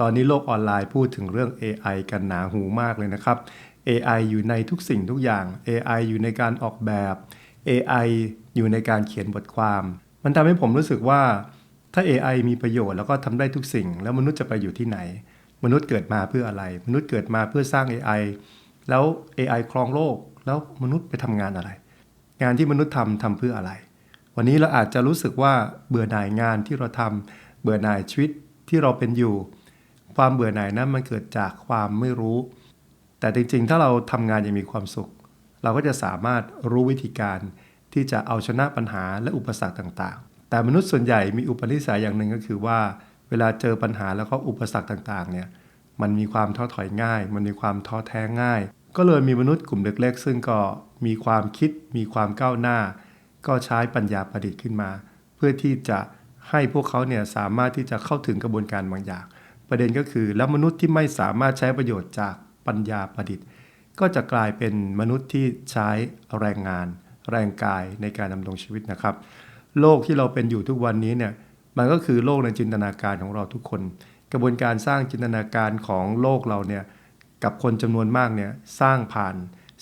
ตอนนี้โลกออนไลน์พูดถึงเรื่อง AI กันหนาหูมากเลยนะครับ AI อยู่ในทุกสิ่งทุกอย่าง AI อยู่ในการออกแบบ AI อยู่ในการเขียนบทความ มันทำให้ผมรู้สึกว่า ถ้า AI มีประโยชน์แล้วก็ทำได้ทุกสิ่ง แล้วมนุษย์จะไปอยู่ที่ไหน มนุษย์เกิดมาเพื่ออะไร มนุษย์เกิดมาเพื่อสร้าง AI แล้ว AI ครองโลก แล้วมนุษย์ไปทำงานอะไร งานที่มนุษย์ทำทำเพื่ออะไร วันนี้เราอาจจะรู้สึกว่าเบื่อหน่ายงานที่เราทำเบื่อหน่ายชีวิตที่เราเป็นอยู่ ความเบื่อหน่ายนั้นมันเกิดจากความไม่รู้ แต่จริงๆ ถ้าเราทำงานอย่างมีความสุข เราก็จะสามารถรู้วิธีการที่จะเอาชนะปัญหาและอุปสรรคต่างๆ แต่มนุษย์ส่วนใหญ่มีอุปนิสัยอย่างหนึ่งก็คือว่า เวลาเจอปัญหาแล้วก็อุปสรรคต่างๆ เนี่ยมันมีความท้อถอยง่าย มันมีความท้อแท้ง่าย ก็เลยมีมนุษย์กลุ่มเล็กๆ ซึ่งก็มีความคิด มีความก้าวหน้า ก็ใช้ปัญญาประดิษฐ์ขึ้นมา เพื่อที่จะให้พวกเขาเนี่ยสามารถที่จะเข้าถึงกระบวนการบางอย่าง ประเด็นก็คือแล้วมนุษย์ที่ไม่สามารถใช้ประโยชน์จากปัญญาประดิษฐ์ ก็จะกลายเป็นมนุษย์ที่ใช้แรงงาน แรงกายในการดำรงชีวิตนะครับ โลกที่เราเป็นอยู่ทุกวันนี้เนี่ยมันก็คือโลกในจินตนาการของเราทุกคน กระบวนการสร้างจินตนาการของโลกเราเนี่ยกับคนจำนวนมากเนี่ยสร้างผ่าน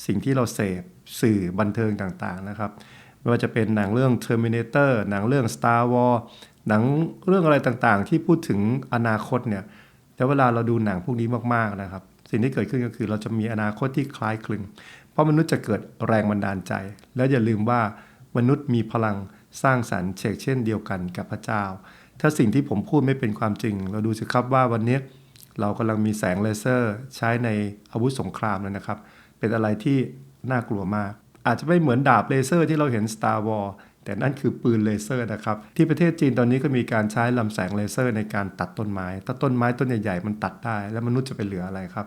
สิ่งที่เราเสพสื่อบันเทิงต่างๆนะครับไม่ว่าจะเป็นหนังเรื่อง Terminator หนังเรื่อง Star Wars หนังเรื่องอะไรต่างๆ ที่พูดถึงอนาคตเนี่ยแล้วเวลาเราดูหนังพวกนี้มากๆนะครับ สิ่งที่เกิดขึ้นก็คือเราจะมีอนาคตที่คล้ายคลึง เพราะมนุษย์จะเกิดแรงบันดาลใจ แล้วอย่าลืมว่ามนุษย์มีพลังสร้างสรรค์เชกเช่นเดียวกันกับพระเจ้า ถ้าสิ่งที่ผมพูดไม่เป็นความจริง เราดูสิครับว่าวันนี้เรากำลังมีแสงเลเซอร์ ใช้ในอาวุธสงครามแล้วนะครับ เป็นอะไรที่น่ากลัวมาก อาจจะไม่เหมือนดาบเลเซอร์ที่เราเห็น Star War แต่นั่นคือปืนเลเซอร์นะครับที่ประเทศจีนตอนนี้ก็มีการใช้ลำแสงเลเซอร์ในการตัดต้นไม้ ถ้าต้นไม้ต้นใหญ่ๆมันตัดได้ แล้วมนุษย์จะไปเหลืออะไรครับ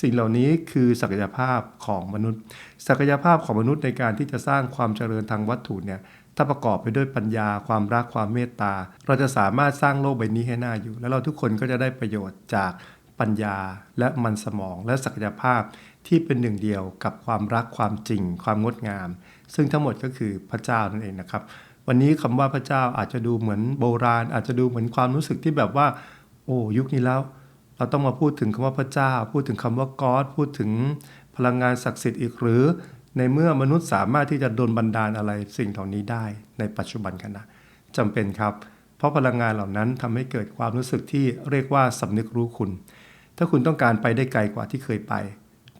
สิ่งเหล่านี้คือศักยภาพของมนุษย์ ศักยภาพของมนุษย์ในการที่จะสร้างความเจริญทางวัตถุเนี่ยถ้าประกอบไปด้วยปัญญาความรักความเมตตา เราจะสามารถสร้างโลกใบนี้ให้น่าอยู่ แล้วเราทุกคนก็จะได้ประโยชน์จากปัญญาและมันสมองและศักยภาพ ที่เป็นหนึ่งเดียวกับความรักความจริง ความงดงาม ซึ่งทั้งหมดก็คือพระเจ้านั่นเองนะครับ วันนี้คำว่าพระเจ้าอาจจะดูเหมือนโบราณ อาจจะดูเหมือนความรู้สึกที่แบบว่า โอ้ยุคนี้แล้ว เราต้องมาพูดถึงคำว่าพระเจ้า พูดถึงคำว่าก๊อดพูดถึงพลังงานศักดิ์สิทธิ์อีกหรือ ในเมื่อมนุษย์สามารถที่จะดลบันดาลอะไรสิ่งเหล่านี้ได้ในปัจจุบันกันนะจำเป็นครับ เพราะพลังงานเหล่านั้นทำให้เกิดความรู้สึกที่เรียกว่าสำนึกรู้คุณ ถ้าคุณต้องการไปได้ไกลกว่าที่เคยไป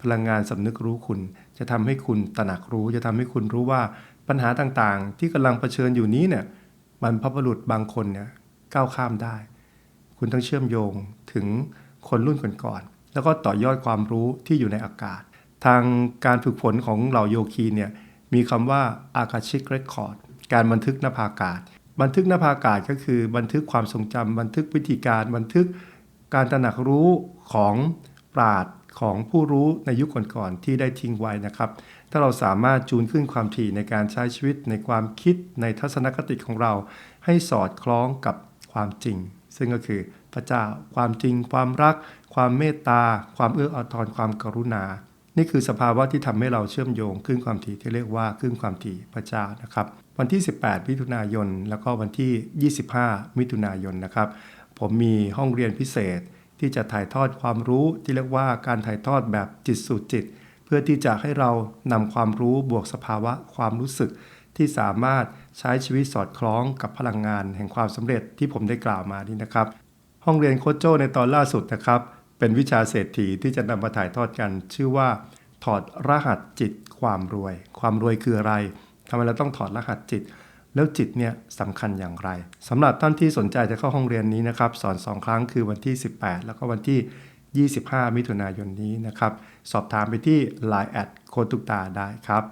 พลังงานสำนึกรู้คุณ จะทำให้คุณตระหนักรู้ จะทำให้คุณรู้ว่าปัญหาต่างๆ ที่กำลังเผชิญอยู่นี้เนี่ยบรรพบุรุษบางคนเนี่ยก้าวข้ามได้ คุณต้องเชื่อมโยงถึงคนรุ่นก่อนๆแล้วก็ต่อยอดความรู้ที่อยู่ในอากาศ ทางการฝึกฝนของเหล่าโยคีเนี่ยมีคำว่าอากาชิกเรคคอร์ดการบันทึกนภาอากาศ บันทึกนภาอากาศก็คือบันทึกความทรงจำบันทึกวิธีการบันทึกการตระหนักรู้ของปราด ของผู้รู้ในยุคก่อนๆที่ได้ทิ้งไว้นะครับ ถ้าเราสามารถจูนขึ้นความถี่ในการใช้ชีวิตในความคิดในทัศนคติของเรา ให้สอดคล้องกับความจริง ซึ่งก็คือพระเจ้าความจริง ความรัก ความเมตตา ความเอื้ออาทรความกรุณา นี่คือสภาวะที่ทำให้เราเชื่อมโยงขึ้นความถี่ที่เรียกว่าขึ้นความถี่พระเจ้านะครับ วันที่ 18 มิถุนายน แล้วก็วันที่ 25 มิถุนายนนะครับ ผมมีห้องเรียนพิเศษ ที่จะถ่ายทอดความรู้ที่เรียกว่าการถ่ายทอดแบบจิตสู่จิต เพื่อที่จะให้เรานำความรู้บวกสภาวะความรู้สึก ที่สามารถใช้ชีวิตสอดคล้องกับพลังงานแห่งความสำเร็จที่ผมได้กล่าวมานี้นะครับ ห้องเรียนโคชโจในตอนล่าสุดนะครับ เป็นวิชาเศรษฐีที่จะนำมาถ่ายทอดกัน ชื่อว่า ถอดรหัสจิตความรวย ความรวยคืออะไรทำไมเราต้องถอดรหัสจิต แล้วจิตเนี่ยสำคัญอย่างไรสำหรับท่านที่สนใจจะเข้าห้องเรียนนี้นะครับ สอน 2 ครั้งคือวันที่ 18 แล้วก็วันที่ 25 มิถุนายนนี้นะครับ สอบถามไปที่ Line แอดโคตุกตาได้ครับ